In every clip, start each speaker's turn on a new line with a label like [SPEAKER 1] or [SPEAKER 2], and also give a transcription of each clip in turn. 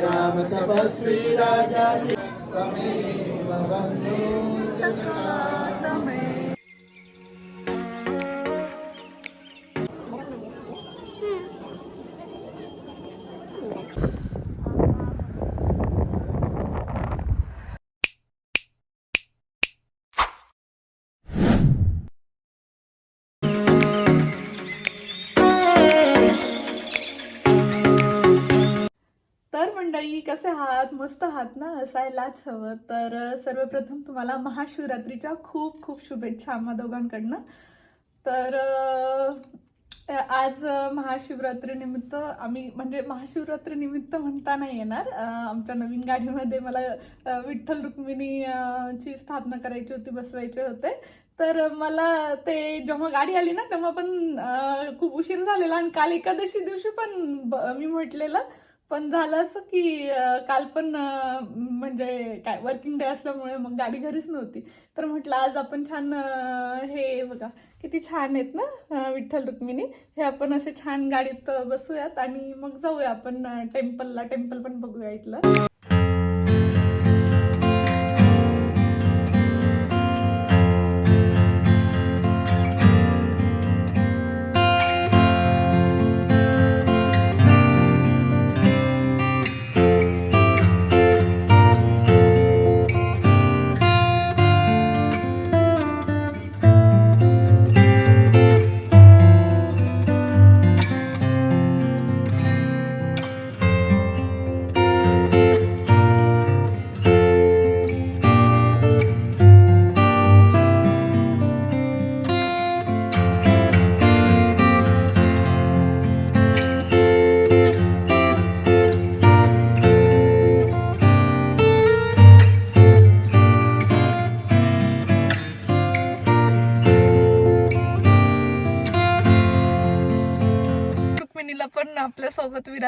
[SPEAKER 1] राम तपस्वी राजा त्वमेव बन्धु
[SPEAKER 2] तर मंडळी कसे आहात? मस्त आहात ना? असायलाच हवं. तर सर्वप्रथम तुम्हाला महाशिवरात्रीच्या खूप खूप शुभेच्छा आम्हा दोघांकडनं. तर आज महाशिवरात्रीनिमित्त आम्ही म्हणजे महाशिवरात्रीनिमित्त म्हणता नाही येणार. आमच्या नवीन गाडीमध्ये मला विठ्ठल रुक्मिणी ची स्थापना करायची होती बसवायचे होते. तर मला ते जेव्हा गाडी आली ना तेव्हा पण खूप उशीर झालेला आणि काल एकादशी दिवशी पण ब- मी म्हटलेलं पण झालं असं की काल पण म्हणजे काय वर्किंग डे असल्यामुळे मग गाडी घरीच नव्हती. तर म्हटलं आज आपण छान हे बघा किती छान आहेत ना विठ्ठल रुक्मिणी. हे आपण असे छान गाडीत बसूयात आणि मग जाऊया आपण टेम्पलला टेम्पल पण बघूया इथलं.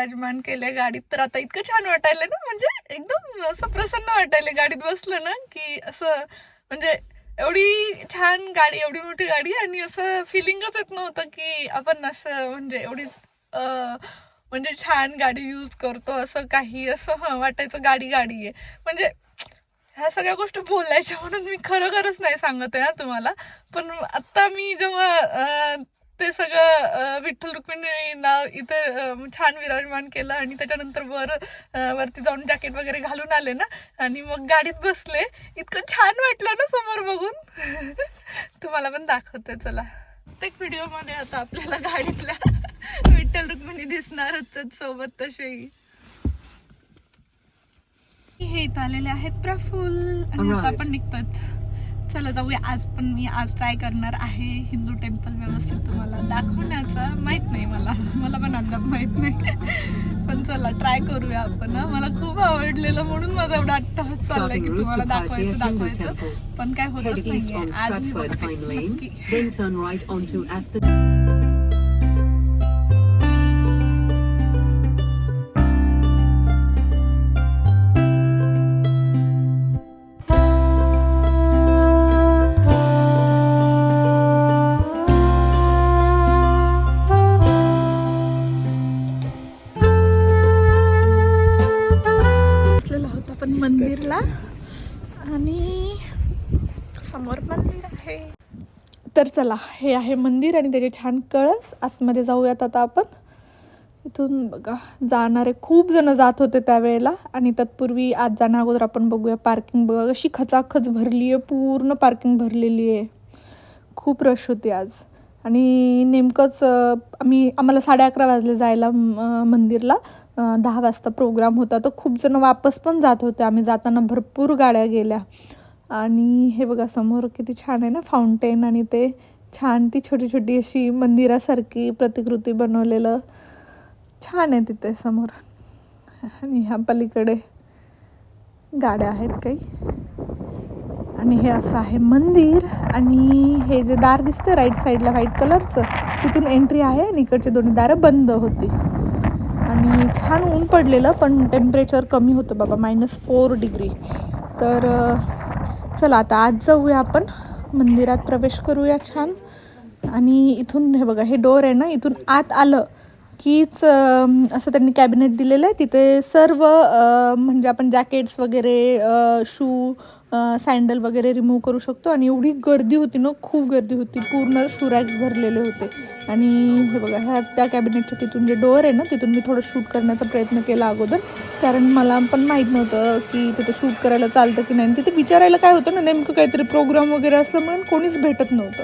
[SPEAKER 2] विराजमान केले गाडीत तर आता इतकं छान वाटायला ना? म्हणजे एकदम असं प्रसन्न वाटायला गाडीत बसलं ना की असं म्हणजे एवढी छान गाडी एवढी मोठी गाडी आणि असं फिलिंगच येत नव्हतं की आपण असं म्हणजे एवढीच म्हणजे छान गाडी यूज करतो असं काही असं हं वाटायचं गाडी गाडी आहे. म्हणजे ह्या सगळ्या गोष्टी बोलायच्या म्हणून मी खरोखरच नाही सांगत आहे ना तुम्हाला. पण आत्ता मी जेव्हा ते सगळं विठ्ठल रुक्मिणीला इथे छान विराजमान केलं आणि त्याच्यानंतर वर वरती जाऊन जॅकेट वगैरे घालून आले ना. आणि मग गाडीत बसले. इतकं छान वाटलं ना समोर बघून. तुम्हाला पण दाखवते चला. प्रत्येक व्हिडिओमध्ये आता आपल्याला गाडीतल्या विठ्ठल रुक्मिणी दिसणारच सोबत तसेही. हे इथं आलेले आहेत प्रफुल आणि आता आपण निघतोय चला जाऊया. आज पण मी आज ट्राय करणार आहे हिंदू टेम्पल व्यवस्थित तुम्हाला दाखवण्याचा. माहीत नाही मला. मला पण अद्याप माहीत नाही. पण चला ट्राय करूया आपण. मला खूप आवडलेलं म्हणून माझा एवढा अट्टहास चाललाय की तुम्हाला दाखवायचं दाखवायचं. पण काय होतच
[SPEAKER 3] on
[SPEAKER 2] आज मी बघते चला हे आहे मंदिर आणि त्याचे छान कळस. आतमध्ये जाऊयात आता आपण. इथून बघा जाणारे खूप जण जात होते त्यावेळेला. आणि तत्पूर्वी आज जाण्या अगोदर आपण बघूया पार्किंग बघा कशी खचाखच भरली आहे पूर्ण पार्किंग भरलेली आहे. खूप रश होती आज. आणि नेमकंच आम्ही आम्हाला साडे अकरा वाजले जायला मंदिरला. दहा वाजता प्रोग्राम होता. तर खूप जण वापस पण जात होते. आम्ही जाताना भरपूर गाड्या गेल्या. आणि हे बघा समोर किती छान आहे ना फाउंटेन आणि ते. छान ती छोटी छोटी अशी मंदिरासारखी प्रतिकृती बनवलेलं छान आहे तिथे समोर. आणि ह्या पलीकडे गाड्या आहेत काही. आणि हे असं आहे मंदिर आणि हे जे दार दिसतं राईट साईडला व्हाईट कलरचं तिथून एंट्री आहे आणि इकडचे दोन्ही दारं बंद होती. आणि छान ऊन पडलेलं पण टेम्परेचर कमी होतं बाबा मायनस फोर डिग्री तर चला आता आज जाऊया आपण. मंदिरात प्रवेश करूया छान. आणि इथून हे बघा हे डोर आहे ना इथून आत आलं कीच असं त्यांनी कॅबिनेट दिलेलं आहे. तिथे सर्व म्हणजे आपण जॅकेट्स वगैरे शू सँडल वगैरे रिमूव्ह करू शकतो. आणि एवढी गर्दी होती ना खूप गर्दी होती. पूर्ण शूरॅक्स भरलेले होते. आणि हे बघा ह्या त्या कॅबिनेटच्या तिथून जे डोअर आहे ना तिथून मी थोडं शूट करण्याचा प्रयत्न केला अगोदर. कारण मला पण माहीत नव्हतं की तिथे शूट करायला चालतं की नाही. तिथे विचारायला काय होतं ना नेमकं काहीतरी प्रोग्राम वगैरे असल्यामुळे कोणीच भेटत नव्हतं.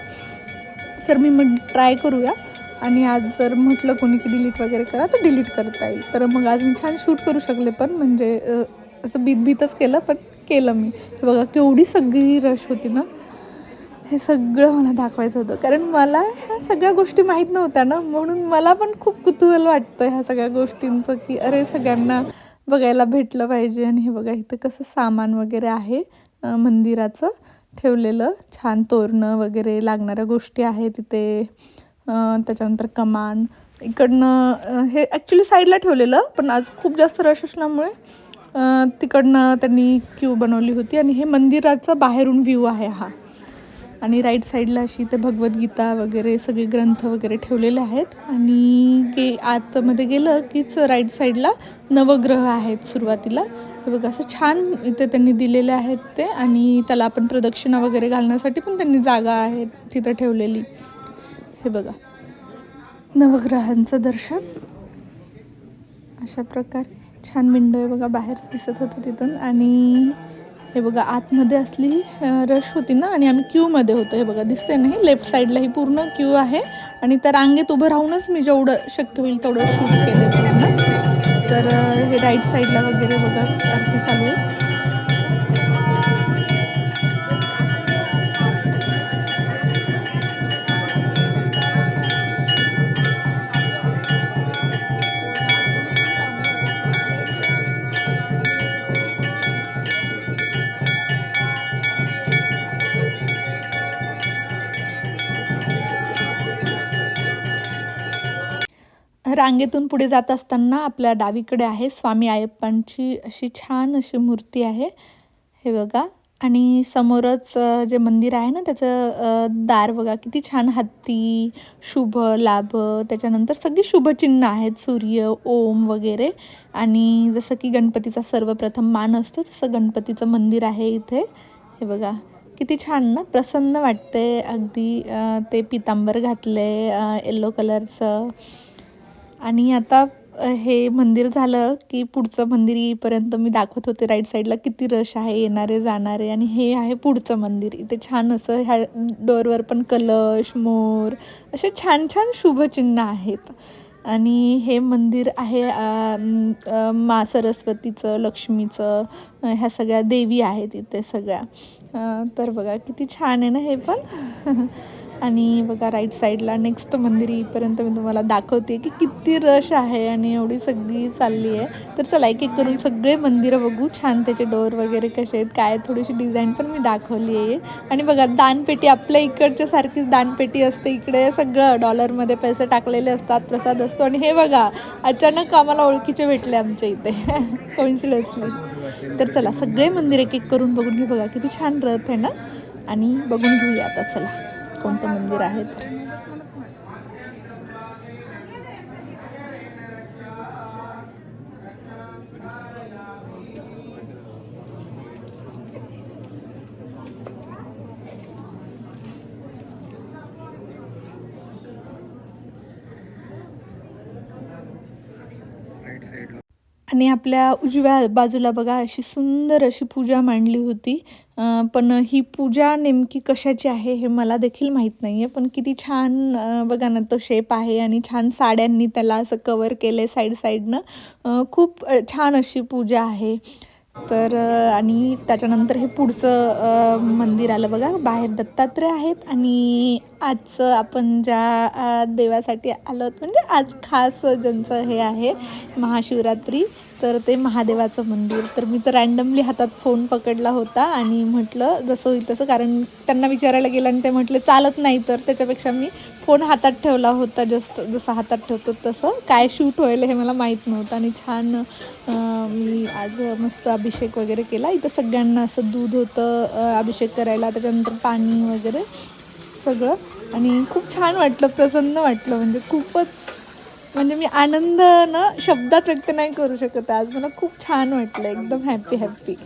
[SPEAKER 2] तर मी म्हण ट्राय करूया. आणि आज जर म्हटलं कोणी की डिलीट वगैरे करा तर डिलीट करता येईल. तर मग आज मी छान शूट करू शकले पण म्हणजे असं भीतभीतच केलं पण केलं मी. हे बघा केवढी सगळी रश होती ना. हे सगळं मला दाखवायचं होतं. कारण मला ह्या सगळ्या गोष्टी माहीत नव्हत्या ना. म्हणून मला पण खूप कुतूहल वाटतं ह्या सगळ्या गोष्टींचं की अरे सगळ्यांना बघायला भेटलं पाहिजे. आणि हे बघा इथं कसं सामान वगैरे आहे मंदिराचं. ठेवलेलं. छान तोरणं वगैरे लागणाऱ्या गोष्टी आहेत तिथे. त्याच्यानंतर कमान. इकडनं हे ॲक्च्युली साईडला ठेवलेलं पण आज खूप जास्त रश असल्यामुळे तिकडनं त्यांनी क्यू बनवली होती आणि हे मंदिराचा बाहेरून व्ह्यू आहे हा. आणि राईट साईडला अशी ते भगवद्गीता वगैरे सगळे ग्रंथ वगैरे ठेवलेले आहेत. आणि गे आतमध्ये गेलं कीच राईट साईडला नवग्रह आहेत सुरुवातीला. हे बघा असं छान इथे त्यांनी दिलेले आहेत ते आणि त्याला आपण प्रदक्षिणा वगैरे घालण्यासाठी पण त्यांनी जागा आहे तिथं ठेवलेली. हे बघा. नवग्रहांचं दर्शन. अशा प्रकारे छान विंडो आहे बघा बाहेर दिसत होतं तिथून. आणि हे बघा आतमध्ये असली रश होती ना आणि आम्ही क्यूमध्ये होतो. हे बघा दिसते ना हे लेफ्ट साईडला ही पूर्ण क्यू आहे. आणि त्या रांगेत उभं राहूनच मी जेवढं शक्य होईल तेवढं शूट केलं त्यांना. तर हे राईट साईडला वगैरे बघा आरती चालू आहे. रांगेतून पुढे जात असताना आपल्या डावीकडे आहे स्वामी आयप्पांची अशी छान अशी मूर्ती आहे. हे बघा. आणि समोरच जे मंदिर आहे ना त्याचं दार बघा. किती छान हत्ती शुभ लाभ. त्याच्यानंतर सगळी शुभचिन्ह आहेत. सूर्य ओम वगैरे. आणि जसं की गणपतीचा सर्वप्रथम मान असतो तसं गणपतीचं मंदिर आहे इथे. हे बघा. किती छान ना. प्रसन्न वाटते अगदी ते पितांबर घातले येल्लो कलरचं आणि आता हे मंदिर झालं की पुढचं मंदिर येईपर्यंत मी दाखवत होते राईट साईडला किती रश आहे येणारे जाणारे आणि हे आहे पुढचं मंदिर. इथे छान असं ह्या डोअरवर पण कलश मोर असे छान छान शुभचिन्ह आहेत. आणि हे मंदिर आहे मा सरस्वतीचं लक्ष्मीचं ह्या सगळ्या देवी आहेत इथे सगळ्या. तर बघा किती छान आहे ना हे पण. आणि बघा राईट साईडला नेक्स्ट मंदिर येईपर्यंत मी तुम्हाला दाखवते की किती रश आहे आणि एवढी सगळी चालली आहे. तर चला एक एक करून सगळे मंदिरं बघू. छान त्याचे डोअर वगैरे कसे आहेत काय थोडीशी डिझाईन पण मी दाखवली आहे. आणि बघा दानपेटी आपल्या इकडच्या सारखीच दानपेटी असते इकडे. सगळं डॉलरमध्ये पैसे टाकलेले असतात प्रसाद असतो. आणि हे बघा अचानक आम्हाला ओळखीचे भेटले आमच्या इथे. कोइन्सिडन्सली तर चला सगळे मंदिर एक एक करून बघून घेऊ बघा किती छान रथ आहे ना? आणि बघून घेऊया आता चला. कोणतं मंदिर आहे तर आणि आपल्या उजव्या बाजूला बघा अशी सुंदर अशी पूजा मांडली होती. पण ही पूजा नेमकी कशाची आहे हे मला देखील माहीत नाही आहे पण किती छान बघा ना तो शेप आहे आणि छान साड्यांनी त्याला असं कवर केलं आहे साईड साईडनं खूप छान अशी पूजा आहे. तर आणि त्याच्यानंतर हे पुढचं मंदिर आलं बघा. बाहेर दत्तात्रय आहेत आणि आजचं आपण ज्या देवासाठी आलो म्हणजे आज खास ज्यांचं हे आहे महाशिवरात्री. तर ते महादेवाचं मंदिर. तर मी तर रँडमली हातात फोन पकडला होता आणि म्हटलं जसं होईल तसं. कारण त्यांना विचारायला गेलं आणि ते म्हटले चालत नाही. तर त्याच्यापेक्षा मी फोन हातात ठेवला होता जस्ट जसं हातात ठेवतो तसं. काय शूट होईल हे मला माहीत नव्हतं. आणि छान मी आज मस्त अभिषेक वगैरे केला. इथं सगळ्यांना असं दूध होतं अभिषेक करायला त्याच्यानंतर पाणी वगैरे सगळं. आणि खूप छान वाटलं प्रसन्न वाटलं. म्हणजे खूपच म्हणजे मी आनंद ना शब्दात व्यक्त नाही करू शकत आज. मला खूप छान वाटलं एकदम हॅपी हॅपी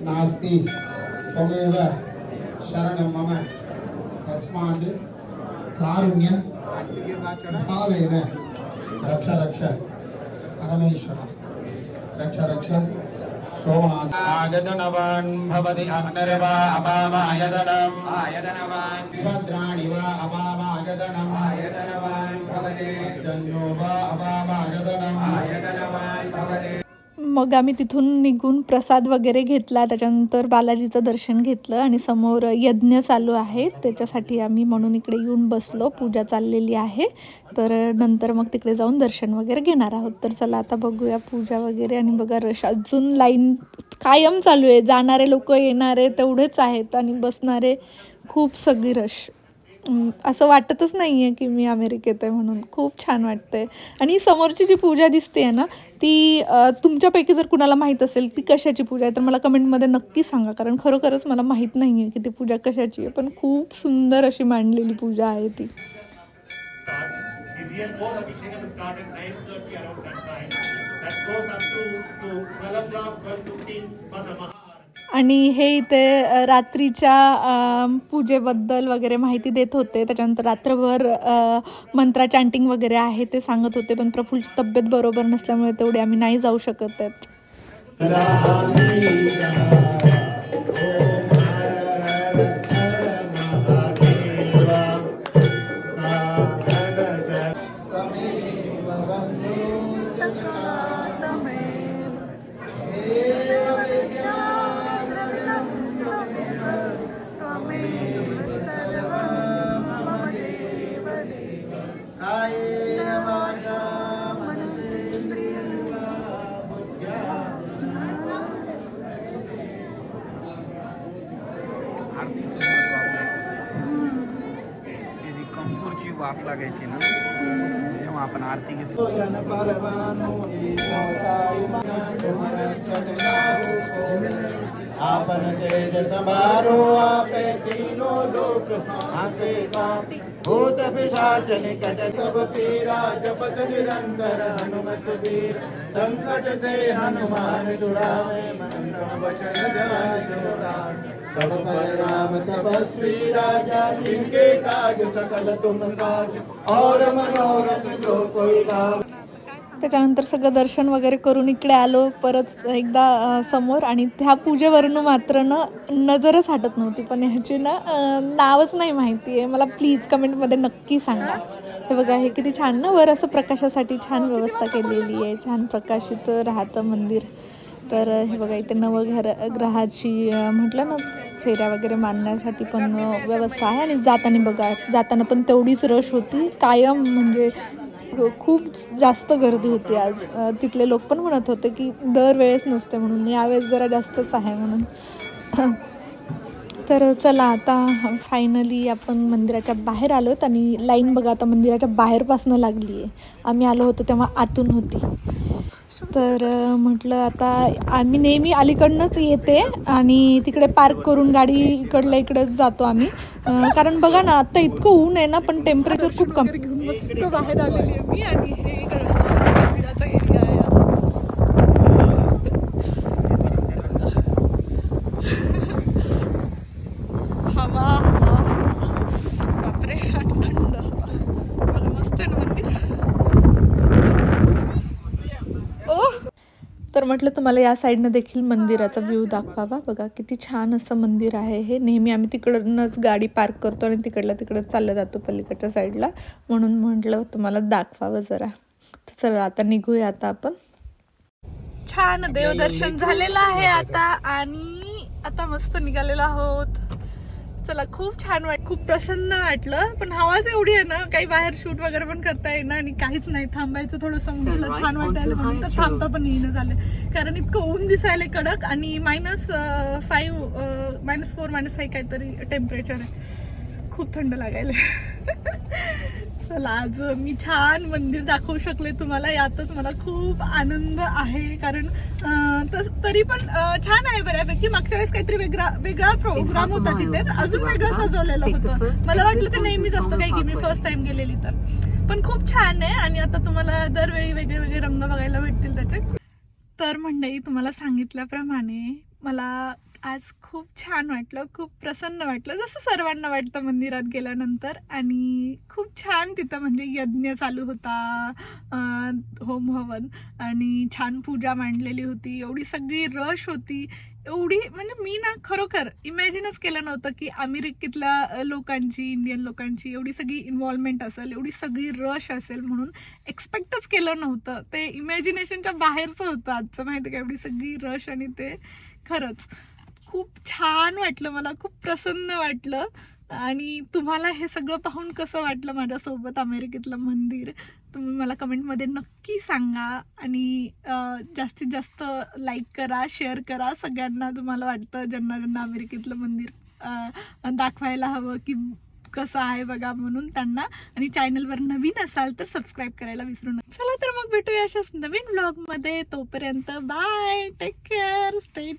[SPEAKER 1] नास्ति त्वमेव शरणं मम. तस्मात् कारुण्य भावेन रक्ष रक्ष परमेश्वर रक्ष रक्ष सोमनाथ आयतनवान् भवति अग्निर्वा अपामायतनम् आयतनवान् भद्राणि वा अपामायतनम् आयतनवान् भवति जन्यो वा अपामायतनम् आयतनवान् भवति
[SPEAKER 2] मग आम्ही तिथून निघून प्रसाद वगैरे घेतला. त्याच्यानंतर बालाजीचं दर्शन घेतलं आणि समोर यज्ञ चालू आहे. त्याच्यासाठी आम्ही म्हणून इकडे येऊन बसलो. पूजा चाललेली आहे. तर नंतर मग तिकडे जाऊन दर्शन वगैरे घेणार आहोत. तर चला आता बघूया पूजा वगैरे. आणि बघा रश अजून लाईन कायम चालू आहे. जाणारे लोक येणारे तेवढेच आहेत आणि बसणारे खूप सगळी रश. असं वाटतच नाही आहे की मी अमेरिकेत आहे म्हणून. खूप छान वाटतंय. आणि समोरची जी पूजा दिसते आहे ना ती तुमच्यापैकी जर कुणाला माहीत असेल ती कशाची पूजा आहे तर मला कमेंटमध्ये नक्की सांगा. कारण खरोखरच मला माहीत नाही आहे की ती पूजा कशाची आहे पण खूप सुंदर अशी मांडलेली पूजा आहे ती.
[SPEAKER 4] That goes up to, to 12 o'clock, 12.15 for the Maha.
[SPEAKER 2] आणि हे इथे रात्रीच्या पूजेबद्दल वगैरे माहिती देत होते. त्याच्यानंतर रात्रभर मंत्रा चॅन्टिंग वगैरे आहे ते सांगत होते पण प्रफुलची तब्येत बरोबर नसल्यामुळे तेवढे आम्ही नाही जाऊ शकत आहेत.
[SPEAKER 5] वाफ लागायची ना। आरती
[SPEAKER 1] परवानो ईशाय आपन तेज समारो आपे तीनों लोक आपे पाप। भूत पिशाच निकट सब पीरा, जपत निरंतर हनुमत वीर। संकट से हनुमान छुड़ावे मन वचन ध्यान जोड़ावे सब पर राम तपस्वी राजा जिनके काज सकल तुम साज और मनोरथ जो कोई लाभ
[SPEAKER 2] त्याच्यानंतर सगळं दर्शन वगैरे करून इकडे आलो परत एकदा समोर आणि त्या पूजेवरनं मात्र ना नजरच हटत नव्हती. पण ह्याची ना नावच नाही माहिती आहे मला प्लीज कमेंटमध्ये नक्की सांगा. हे बघा हे किती छान ना वर असं प्रकाशासाठी छान व्यवस्था केलेली आहे. छान प्रकाशित राहतं मंदिर. तर हे बघा इथे नवघर ग्रहाची म्हटलं ना फेऱ्या वगैरे मारण्यासाठी पण व्यवस्था आहे आणि जाताना बघा जाताना पण तेवढीच रश होती. कायम म्हणजे खूप जास्त गर्दी होती आज. तिथले लोक पण म्हणत होते की दरवेळेस नसते म्हणून यावेळेस जरा जास्तच आहे म्हणून. तर चला आता फायनली आपण मंदिराच्या बाहेर आलो आणि लाईन बघा आता मंदिराच्या बाहेरपासनं लागली आहे आम्ही आलो होतो तेव्हा आतून होती. तर म्हटलं आता आम्ही नेहमी अलीकडनंच येते आणि तिकडे पार्क करून गाडी इकडल्या इकडेच जातो आम्ही. कारण बघा ना आता इतकं ऊन आहे ना पण टेम्परेचर खूप कमी. मस्त बाहेर आलेली आहे मी आणि हे मंदिराचा एरिया आहे असं हवा हवा बापरे आणि थंड हवा बघा मस्त आहे ना मंदिर ओ तर म्हटलं तुम्हाला या साईडनं देखील मंदिराचा व्ह्यू दाखवावा. बघा किती छान असं मंदिर आहे हे. नेहमी आम्ही तिकडनंच गाडी पार्क करतो आणि तिकडल्या तिकडं चाललं जातो पलीकडच्या साईडला. म्हणून म्हटलं तुम्हाला दाखवावं जरा. तर चला आता निघूया आता आपण. छान देवदर्शन झालेलं आहे आता आणि आता मस्त निघालेलो आहोत. चला खूप छान वाट खूप प्रसन्न वाटलं. पण हवाच एवढी आहे ना काही बाहेर शूट वगैरे पण करता येईना आणि काहीच नाही. थांबायचं थोडंसं म्हटलं छान वाटायला म्हणून तर थांबता पण येणं झालं. कारण इतकं ऊन दिसायला कडक आणि minus five minus four minus five काहीतरी टेम्परेचर आहे. खूप थंड लागायला चला आज मी छान मंदिर दाखवू शकले तुम्हाला. यातच मला खूप आनंद आहे कारण तरी पण छान आहे बऱ्यापैकी. मागच्या वेळेस काहीतरी वेगळा वेगळा प्रोग्राम होता तिथे. तर अजून वेगळं सजवलेलं होतं. मला वाटलं ते नेहमीच असतं काही की मी फर्स्ट टाइम गेलेली तर. पण खूप छान आहे आणि आता तुम्हाला दरवेळी वेगळे वेगळे रंग बघायला भेटतील त्याचे. तर मंडळी तुम्हाला सांगितल्याप्रमाणे मला आज खूप छान वाटलं खूप प्रसन्न वाटलं. जसं सर्वांना वाटतं मंदिरात गेल्यानंतर आणि खूप छान तिथं म्हणजे यज्ञ चालू होता होम हवन आणि छान पूजा मांडलेली होती. एवढी सगळी रश होती. एवढी म्हणजे मी ना खरोखर इमॅजिनच केलं नव्हतं की अमेरिकेतल्या लोकांची इंडियन लोकांची एवढी सगळी इन्व्हॉल्वमेंट असेल एवढी सगळी रश असेल म्हणून एक्सपेक्टच केलं नव्हतं. ते इमॅजिनेशनच्या बाहेरचं होतं आजचं माहिती का? एवढी सगळी रश आणि ते खरंच. खूप छान वाटलं मला खूप प्रसन्न वाटलं. आणि तुम्हाला हे सगळं पाहून कसं वाटलं माझ्यासोबत अमेरिकेतलं मंदिर? तुम्ही मला कमेंटमध्ये नक्की सांगा. आणि जास्तीत जास्त लाईक करा शेअर करा. सगळ्यांना तुम्हाला वाटतं ज्यांना ज्यांना अमेरिकेतलं मंदिर दाखवायला हवं की कसं आहे बघा म्हणून त्यांना. आणि चॅनलवर नवीन असाल तर सबस्क्राईब करायला विसरू नका. चला तर मग भेटूया अशाच नवीन ब्लॉगमध्ये तोपर्यंत बाय टेक केअर स्टे